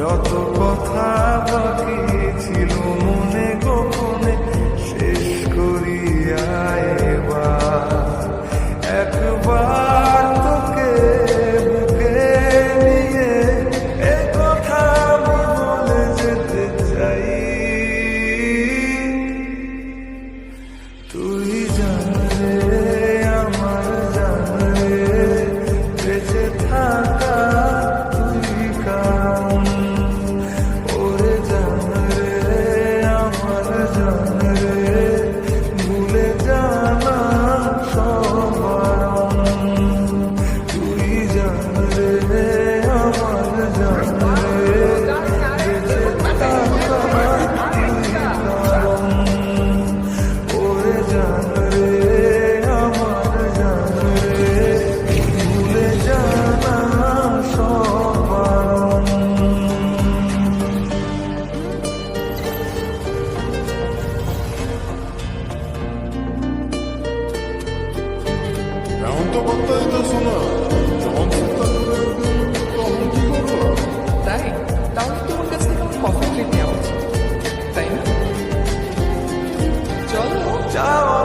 যত কথা বাকি ছিল মনে গোপনে শেষ করিয়া তাই তাহলে তোমার কাছ থেকে আমার কফি ট্রিট নেওয়া উচিত তাই না চলো যাওয়া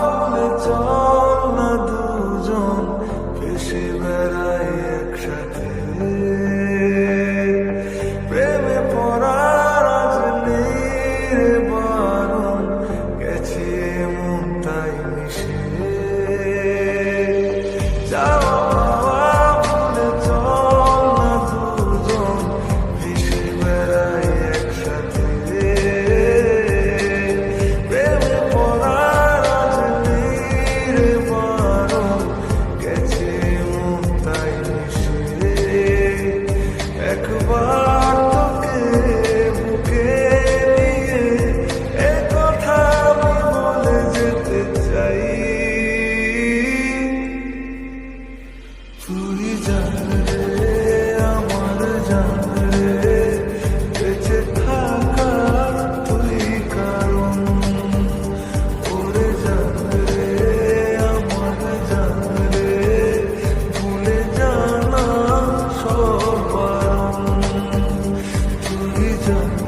ভুলে চল না দুজন ভেসে বেড়াই একসাথে তুই জানলে আমার জানলে বেঁচে থাকা তুই কারণ। করে জানলে আমার জানলে ভুলে জানা সবার তুই জান